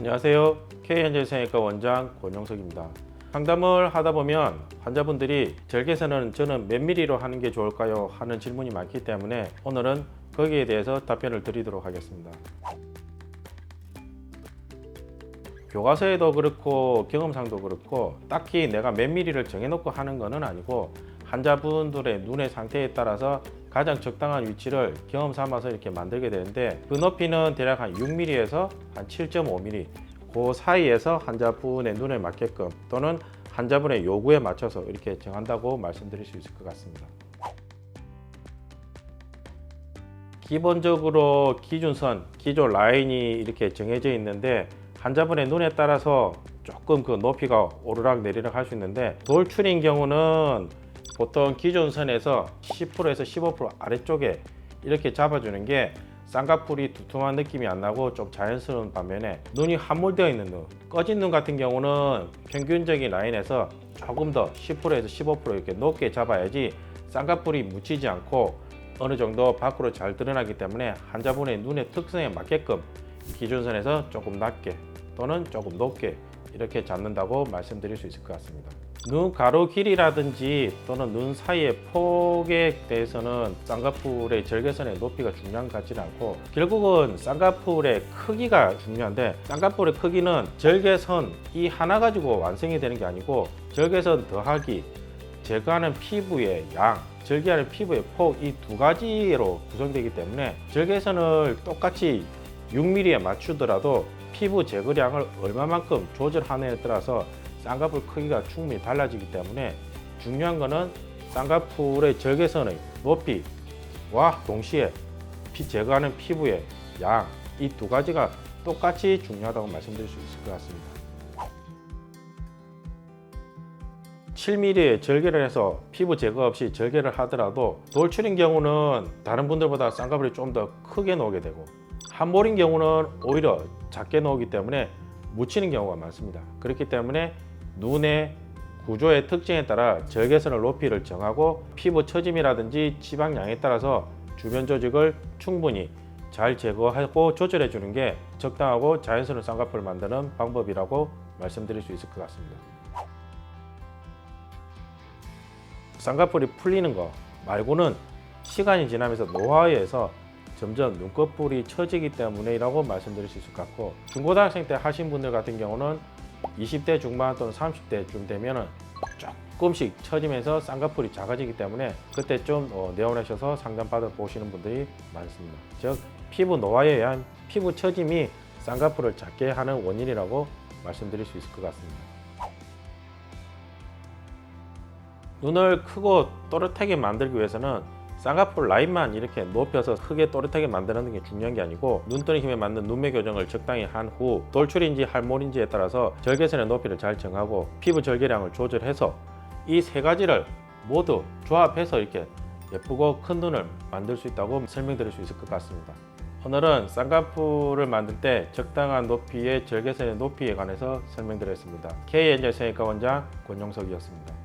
안녕하세요. K현재성형외과 원장 권영석입니다. 상담을 하다 보면 환자분들이 절개선은 저는 몇 미리로 하는 게 좋을까요? 하는 질문이 많기 때문에 오늘은 거기에 대해서 답변을 드리도록 하겠습니다. 교과서에도 그렇고 경험상도 그렇고 딱히 내가 몇 미리를 정해놓고 하는 것은 아니고 환자분들의 눈의 상태에 따라서 가장 적당한 위치를 경험 삼아서 이렇게 만들게 되는데 그 높이는 대략 한 6mm에서 한 7.5mm 그 사이에서 환자분의 눈에 맞게끔 또는 환자분의 요구에 맞춰서 이렇게 정한다고 말씀드릴 수 있을 것 같습니다. 기본적으로 기준선, 기존 라인이 이렇게 정해져 있는데 환자분의 눈에 따라서 조금 그 높이가 오르락 내리락 할 수 있는데 돌출인 경우는 보통 기존 선에서 10%에서 15% 아래쪽에 이렇게 잡아주는 게 쌍꺼풀이 두툼한 느낌이 안 나고 좀 자연스러운 반면에 눈이 함몰되어 있는 눈, 꺼진 눈 같은 경우는 평균적인 라인에서 조금 더 10%에서 15% 이렇게 높게 잡아야지 쌍꺼풀이 묻히지 않고 어느 정도 밖으로 잘 드러나기 때문에 환자분의 눈의 특성에 맞게끔 기준선에서 조금 낮게 또는 조금 높게 이렇게 잡는다고 말씀드릴 수 있을 것 같습니다. 눈 가로 길이라든지 또는 눈 사이의 폭에 대해서는 쌍꺼풀의 절개선의 높이가 중요한 것 같지는 않고. 결국은 쌍꺼풀의 크기가 중요한데 쌍꺼풀의 크기는 절개선 이 하나 가지고 완성이 되는 게 아니고 절개선 더하기 제거하는 피부의 양, 절개하는 피부의 폭 이 두 가지로 구성되기 때문에 절개선을 똑같이 6mm에 맞추더라도 피부 제거량을 얼마만큼 조절하느냐에 따라서 쌍꺼풀 크기가 충분히 달라지기 때문에 중요한 것은 쌍꺼풀의 절개선의 높이와 동시에 피 제거하는 피부의 양 이 두 가지가 똑같이 중요하다고 말씀드릴 수 있을 것 같습니다. 7mm의 절개를 해서 피부 제거 없이 절개를 하더라도 돌출인 경우는 다른 분들보다 쌍꺼풀이 좀 더 크게 나오게 되고 한몰인 경우는 오히려 작게 나오기 때문에 묻히는 경우가 많습니다. 그렇기 때문에 눈의 구조의 특징에 따라 절개선을 높이를 정하고 피부 처짐이라든지 지방량에 따라서 주변 조직을 충분히 잘 제거하고 조절해 주는 게 적당하고 자연스러운 쌍꺼풀을 만드는 방법이라고 말씀드릴 수 있을 것 같습니다. 쌍꺼풀이 풀리는 거 말고는 시간이 지나면서 노화에 의해서 점점 눈꺼풀이 처지기 때문에라고 말씀드릴 수 있을 것 같고 중고등학생 때 하신 분들 같은 경우는 20대 중반 또는 30대쯤 되면은 조금씩 처지면서 쌍꺼풀이 작아지기 때문에 그때 좀 어, 내원하셔서 상담 받아 보시는 분들이 많습니다. 즉 피부 노화에 의한 피부 처짐이 쌍꺼풀을 작게 하는 원인이라고 말씀드릴 수 있을 것 같습니다. 눈을 크고 또렷하게 만들기 위해서는 쌍꺼풀 라인만 이렇게 높여서 크게 또렷하게 만드는 게 중요한 게 아니고 눈뜨는 힘에 맞는 눈매 교정을 적당히 한 후 돌출인지 할몰인지에 따라서 절개선의 높이를 잘 정하고 피부 절개량을 조절해서 이 세 가지를 모두 조합해서 이렇게 예쁘고 큰 눈을 만들 수 있다고 설명드릴 수 있을 것 같습니다. 오늘은 쌍꺼풀을 만들 때 적당한 높이의 절개선의 높이에 관해서 설명드렸습니다. K엔젤 성형외과 원장 권용석이었습니다.